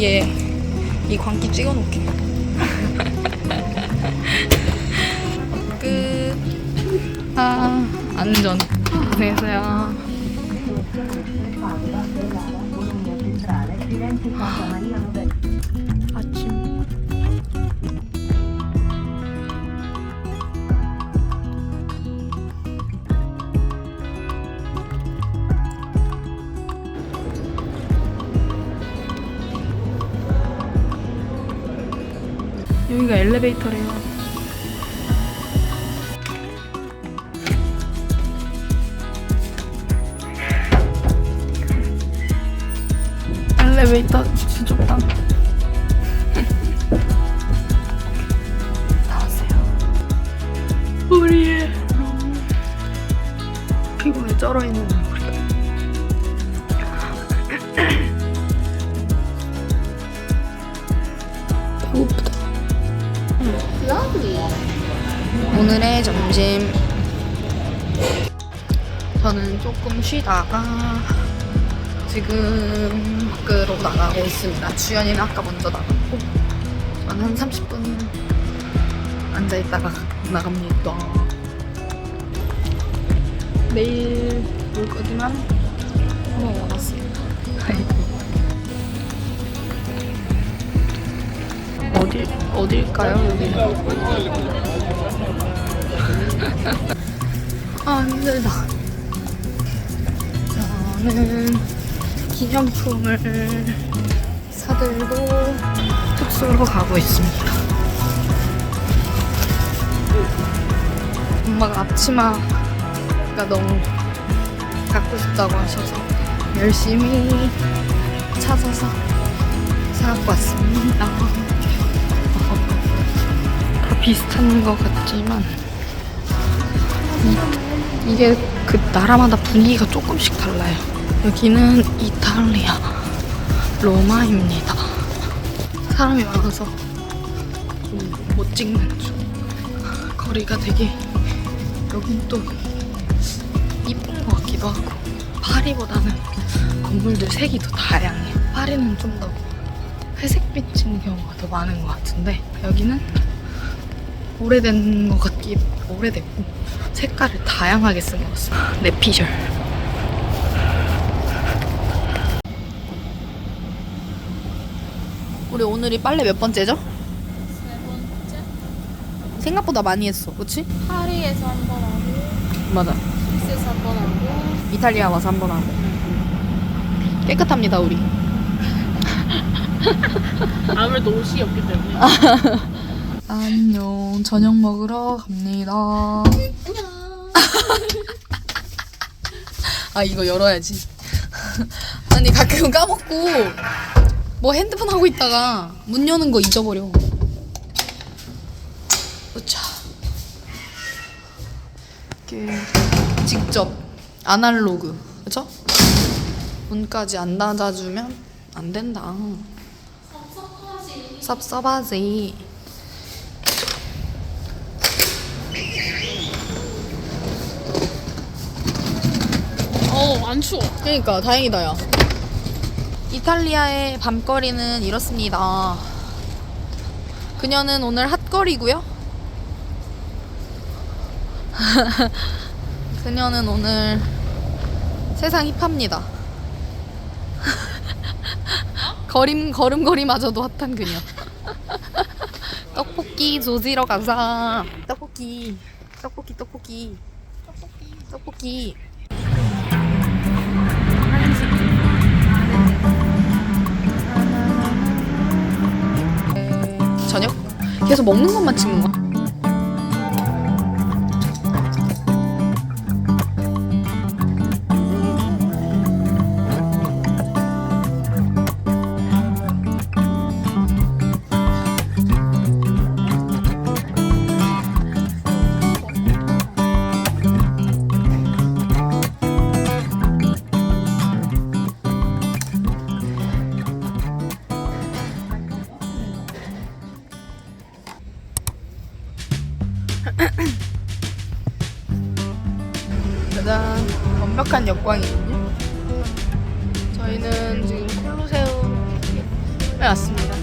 위에 이 광기 찍어놓게. 끝. 아, 안전. 안녕하세요. 여기가 엘리베이터래요. 엘리베이터 진짜 좁다. 나왔어요. 우리의 룸. 피부에 쩔어 있는 오늘의 점심. 저는 조금 쉬다가 지금 밖으로 나가고 있습니다. 주연이는 아까 먼저 나갔고 저는 한 30분 앉아 있다가 나갑니다. 내일 올 거지만 한번 와봤습니다. 어디 어딜까요 여기는? 아 힘들다. 저는 기념품을 사들고 숙소로 가고 있습니다. 엄마가 앞치마가 너무 갖고 싶다고 하셔서 열심히 찾아서 사갖고 왔습니다. 다 비슷한 것 같지만 이, 이게 그 나라마다 분위기가 조금씩 달라요. 여기는 이탈리아 로마입니다. 사람이 많아서 좀못 찍는 중. 거리가 되게 여긴 또 이쁜 것 같기도 하고 파리보다는 건물들 색이 더 다양해. 파리는 좀 더 회색빛인 경우가 더 많은 것 같은데 여기는 오래된 것 같기 오래됐고 색깔을 다양하게 쓴것 같습니다. 내피셜. 우리 오늘이 빨래 몇 번째죠? 세 번째 생각보다 많이 했어, 그렇지? 파리에서 한 번 하고 맞아. 스위스에서 한 번 하고 이탈리아 와서 한 번 하고 깨끗합니다 우리. 아무래도 옷이 없기 때문에 안녕 저녁 먹으러 갑니다. 안녕 아 이거 열어야지. 아니 가끔 까먹고 뭐 핸드폰 하고 있다가 문 여는 거 잊어버려. 으차. 이렇게 직접 아날로그 그쵸? 문까지 안 닫아주면 안 된다. 섭섭하지. 안 추워 그러니까 다행이다 야. 이탈리아의 밤거리는 이렇습니다. 그녀는 오늘 핫거리고요. 그녀는 오늘 세상 힙합니다. 걸음 걸음걸이마저도 핫한 그녀. 떡볶이 조지러 가자. 떡볶이, 떡볶이, 떡볶이, 떡볶이, 떡볶이. 계속 먹는 것만 찍는 거야? 짜잔 완벽한 역광이거든요 저희는 지금 콜로세움 왔습니다.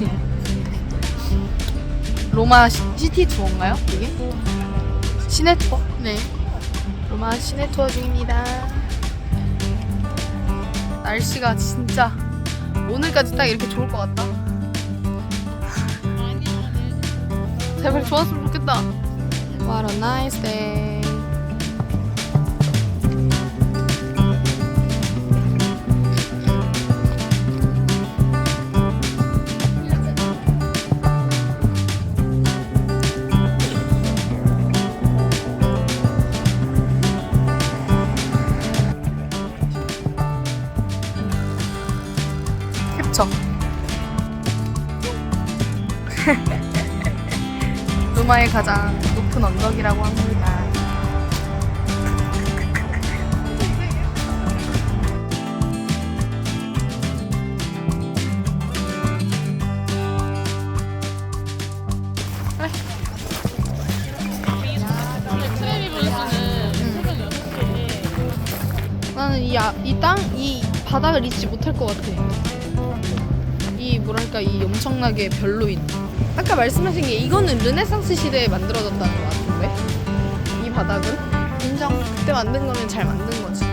로마 시- 시티 투어인가요? 이게? 시내 투어? 네. 로마 시내 투어 중입니다. 날씨가 진짜 오늘까지 딱 이렇게 좋을 것 같다. 제발 좋았으면 좋겠다. What a nice day. 로마의 가장 높은 언덕이라고 합니다. 트레비블스는 새벽 6시에 나는 이, 아, 이 땅, 이 바닥을 잊지 못할 것 같아. 이 뭐랄까 이 엄청나게 별로인. 아까 말씀하신 게 이거는 르네상스 시대에 만들어졌다는 것 같은데. 이 바닥은 인정. 그때 만든 거면 잘 만든 거지.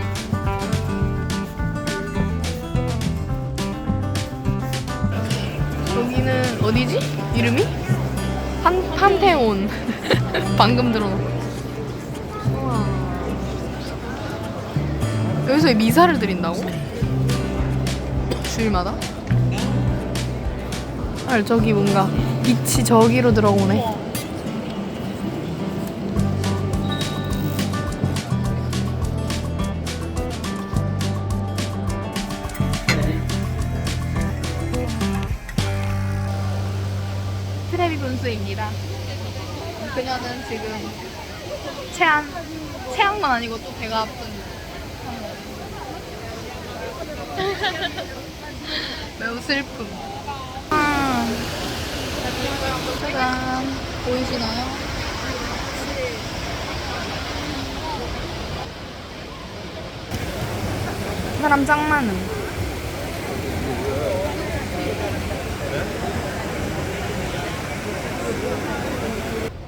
여기는 어디지? 이름이? 판 판테온. 방금 들어놓은. 우와. 여기서 미사를 드린다고? 주일마다? 아, 저기 뭔가 빛이 저기로 들어오네. 트레비 분수입니다. 그녀는 지금 체한, 체한만 아니고 또 배가 아픈 매우 슬픔. 아. 짜잔. 보이시나요? 사람 짱 많음.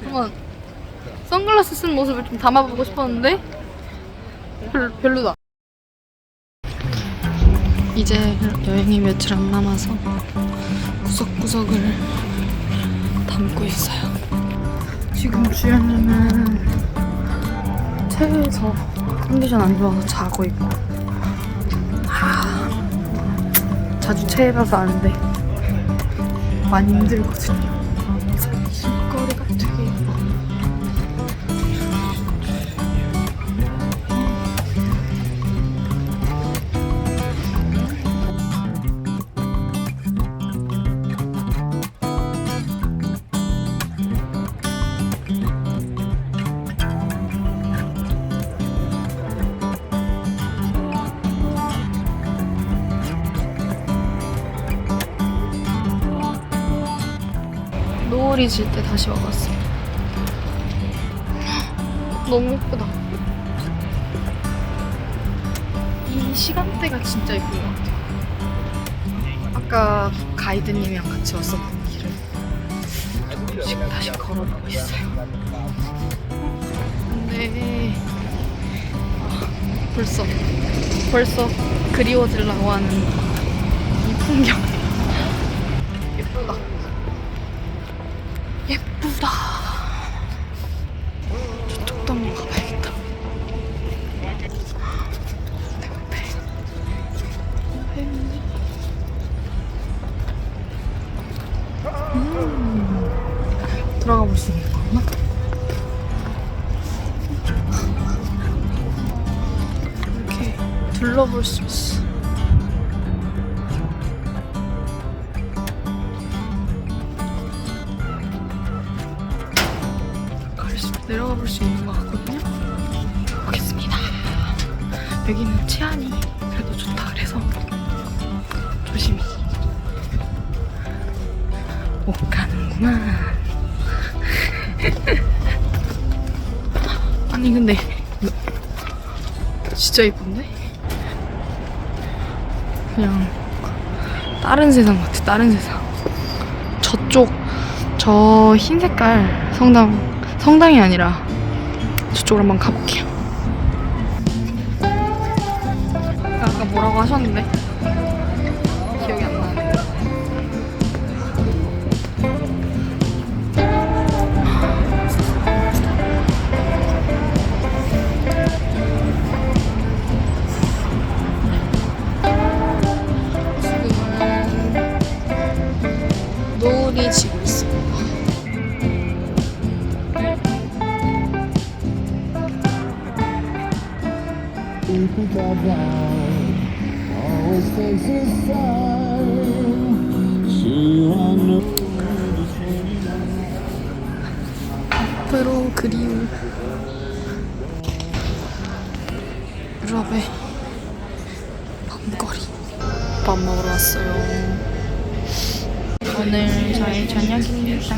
한번 선글라스 쓴 모습을 좀 담아보고 싶었는데 별, 별로다. 이제 여행이 며칠 안 남아서 구석구석을 담고 있어요. 지금 주연이는 체에서 컨디션 안 좋아서 자고 있고 하, 자주 체해봐서 아는데 많이 힘들거든요. 노을이 질 때 다시 와봤어요. 너무 예쁘다. 이 시간대가 진짜 예쁜 것 같아요. 아까 가이드님이랑 같이 왔었던 길을 조금씩 다시 걸어보고 있어요. 근데 아, 벌써 벌써 그리워지려고 하는 이 풍경 예쁘다. 예 조심히 못 가는구만. 아니 근데 진짜 이쁜데? 그냥 다른 세상 같아 다른 세상 저쪽 저 흰 색깔 성당 성당이 아니라 저쪽으로 한번 가볼게요 아까 뭐라고 하셨는데 앞으로 그리운 유럽의 밤거리. 밥 먹으러 왔어요. 오늘 저희 저녁입니다.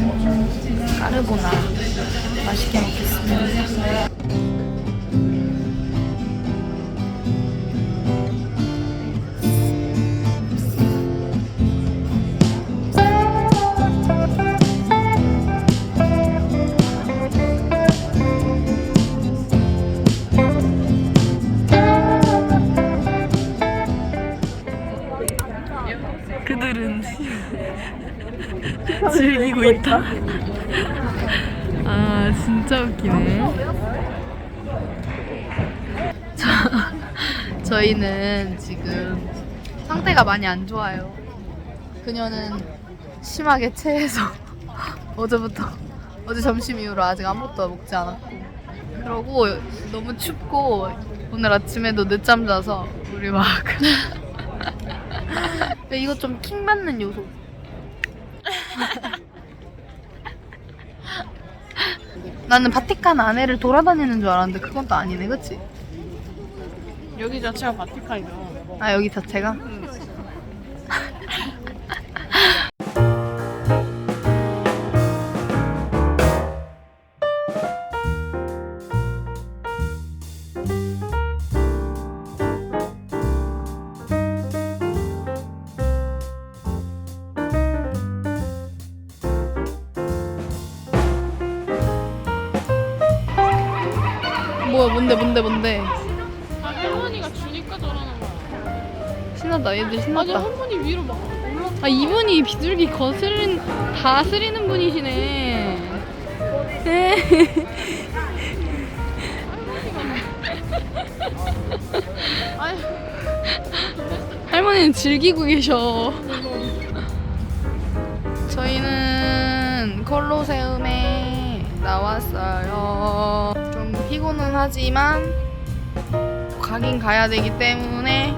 까르보나 상태가 많이 안 좋아요. 그녀는 심하게 체해서 어제부터 어제 점심 이후로 아직 아무것도 먹지 않았고 그러고 너무 춥고 오늘 아침에도 늦잠 자서 우리 막 근데 이거 좀 킹 받는 요소. 나는 바티칸 안에를 돌아다니는 줄 알았는데 그건 또 아니네, 그치? 여기 자체가 바티칸이죠. 아 여기 자체가? 뭐 뭔데 뭔데 뭔데 아, 할머니가 주니까 저러는 거야. 신났다 얘들 아니, 신났다 할머니 위로 막 올라. 아 이분이 비둘기 거스른 다스리는 분이시네. 네. 할머니는 즐기고 계셔. 저희는 콜로세움에 나왔어요. 좀 피곤은 하지만 가긴 가야 되기 때문에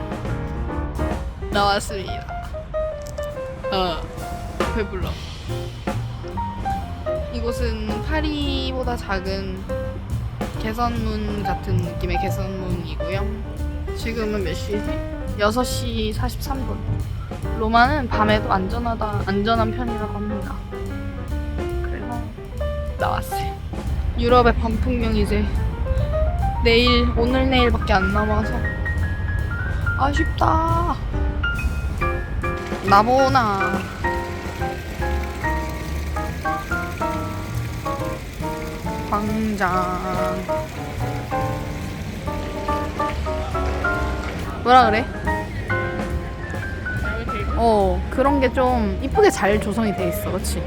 나왔습니다. 어, 배불러. 이곳은 파리보다 작은 개선문 같은 느낌의 개선문이고요. 지금은 몇 시지? 6시 43분. 로마는 밤에도 안전하다, 안전한 편이라고 합니다. 그래서 나왔어요. 유럽의 밤 풍경 이제 내일, 오늘 내일밖에 안 남아서 아쉽다. 나보나. 광장. 뭐라 그래? 어 그런 게 좀 이쁘게 잘 조성이 돼 있어 그렇지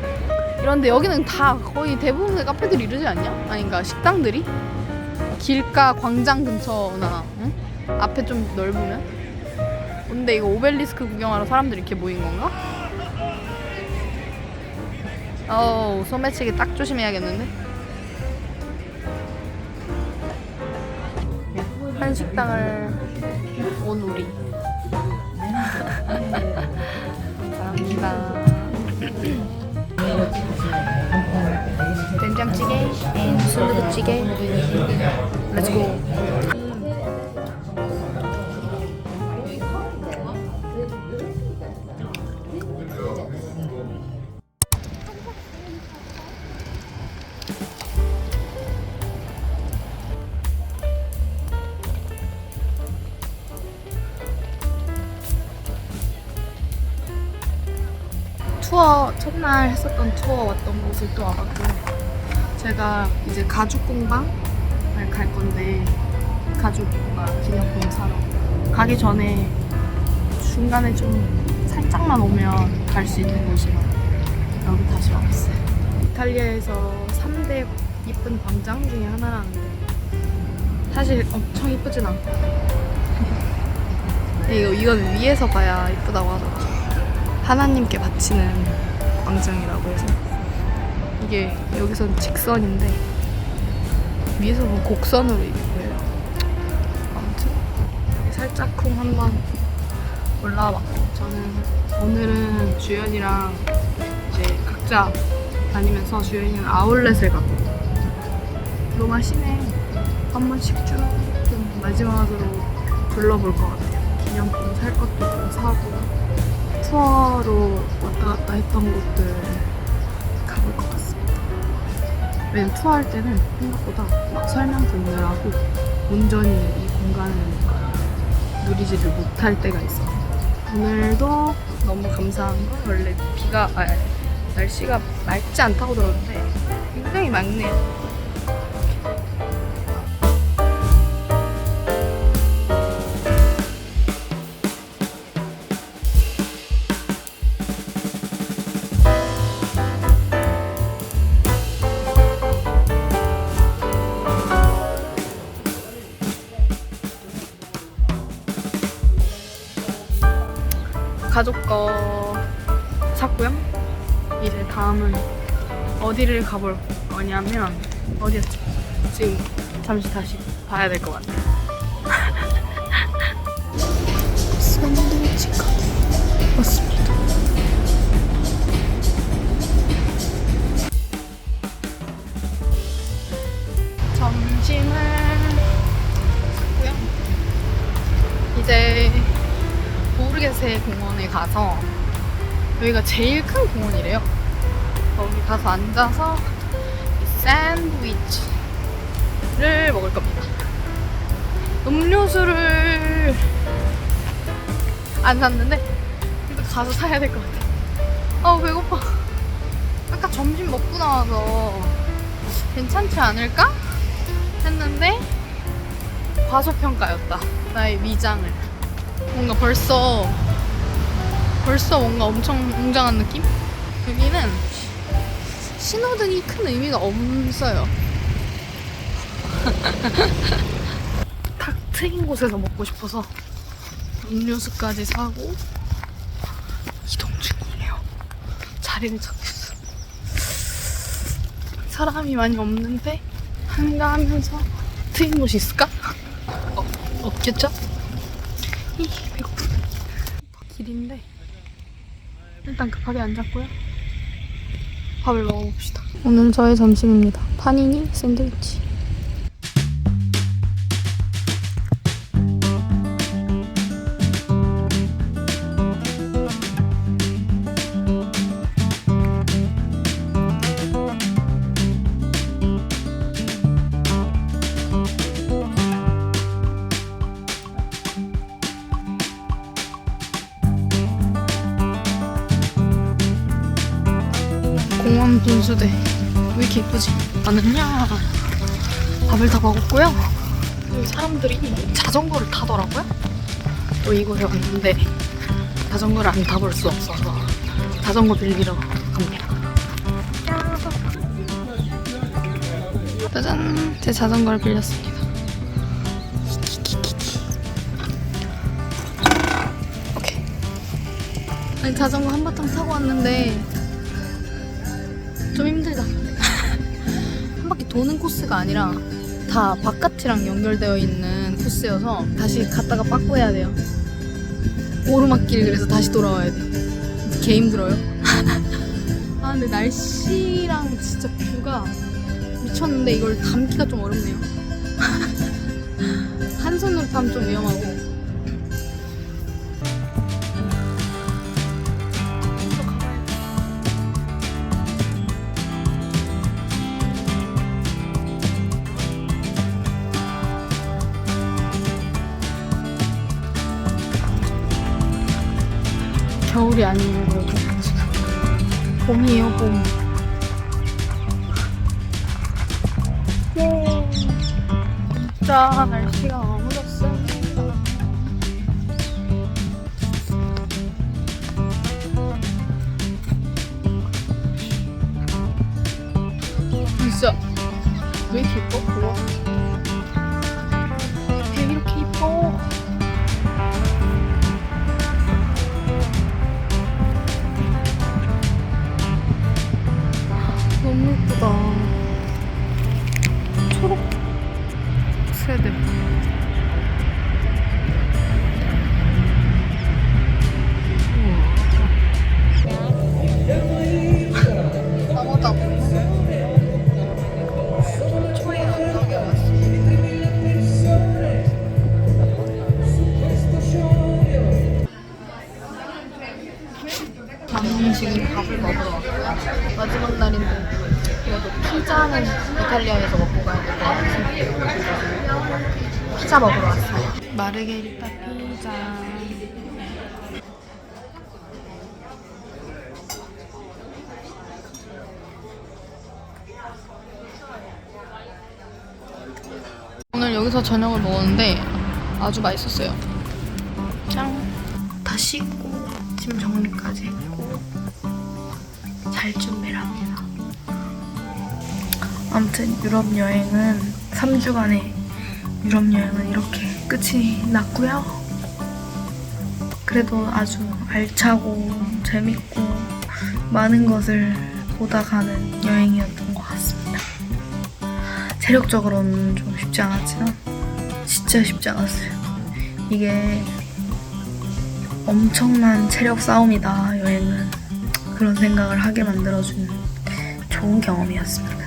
이런데 여기는 다 거의 대부분의 카페들이 이러지 않냐? 아닌가 식당들이? 길가 광장 근처나 응? 앞에 좀 넓으면 근데 이거 오벨리스크 구경하러 사람들이 이렇게 모인 건가? 어우 소매치기 딱 조심해야겠는데 한식당을 온 우리 양념찌개, 순두부찌개, 렛츠고. 투어 첫날 했었던 투어 왔던 곳을 또 와갖고 제가 이제 가죽 공방을 갈 건데 가죽 뭔가 기념품 사러 가기 전에 중간에 좀 살짝만 오면 갈 수 있는 곳이라 여기 다시 와봤어요. 이탈리아에서 3대 이쁜 광장 중에 하나라는데 사실 엄청 이쁘진 않고. 이거 이건 위에서 봐야 이쁘다고 하더라고요. 하나님께 바치는 광장이라고 해서 이게 여기선 직선인데 위에서 보면 곡선으로 이게 보여요. 아무튼 살짝쿵 한번 올라와봤고 저는 오늘은 주연이랑 이제 각자 다니면서 주연이는 아울렛을 가고 로마 시내 한 번씩 쭉 좀 마지막으로 둘러볼 것 같아요. 기념품 살 것도 좀 사고 투어로 왔다 갔다 했던 곳들. 왜냐면 투어할 때는 생각보다 막 설명 듣느라고 온전히 이 공간을 누리지를 못할 때가 있어요. 오늘도 너무 감사한 건 원래 비가 아, 날씨가 맑지 않다고 들었는데 굉장히 맑네요. 가족 거 샀고요. 이제 다음은 어디를 가볼 거냐면 어디였지? 지금 잠시 다시 봐야 될 것 같아요. 여기가 제일 큰 공원이래요. 거기 가서 앉아서 이 샌드위치를 먹을 겁니다. 음료수를 안 샀는데 그래도 가서 사야 될 것 같아. 아우 배고파. 아까 점심 먹고 나와서 괜찮지 않을까 했는데 과소평가였다. 나의 위장을. 뭔가 벌써 벌써 뭔가 엄청 웅장한 느낌? 여기는 신호등이 큰 의미가 없어요. 탁 트인 곳에서 먹고 싶어서 음료수까지 사고 이동 중이에요. 자리를 찾겠어. 사람이 많이 없는데 한가하면서 트인 곳이 있을까? 어, 없겠죠? 이 배고프 길인데 일단 급하게 앉았고요. 밥을 먹어봅시다. 오늘 저의 점심입니다. 파니니 샌드위치 공원 분수대. 왜 이렇게 예쁘지? 나는요 밥을 다 먹었고요. 사람들이 자전거를 타더라고요. 또 이곳에 왔는데 자전거를 안 타볼 수 없어서 자전거 빌리러 갑니다. 짜잔. 제 자전거를 빌렸습니다. 오케이. 아니 자전거 한바탕 타고 왔는데 좀 힘들다. 한 바퀴 도는 코스가 아니라 다 바깥이랑 연결되어 있는 코스여서 다시 갔다가 빠꾸 해야 돼요. 오르막길 그래서 다시 돌아와야 돼. 개 힘들어요. 아 근데 날씨랑 진짜 뷰가 미쳤는데 이걸 담기가 좀 어렵네요. 한 손으로 타면 좀 위험하고. 겨울이 아니에요 여기 지금 봄이에요, 봄. 예. 진짜 날씨가 너무 좋습니다. 진짜 왜 이렇게 예뻐? 그 마르게리타 피자. 오늘 여기서 저녁을 먹었는데 아주 맛있었어요. 짱. 다 씻고 짐 정리까지 했고 잘 준비를 합니다. 아무튼 유럽 여행은 3주간의 유럽 여행은 이렇게 끝이 났고요. 그래도 아주 알차고 재밌고 많은 것을 보다 가는 여행이었던 것 같습니다. 체력적으로는 좀 쉽지 않았지만 진짜 쉽지 않았어요. 이게 엄청난 체력 싸움이다 여행은 그런 생각을 하게 만들어준 좋은 경험이었습니다.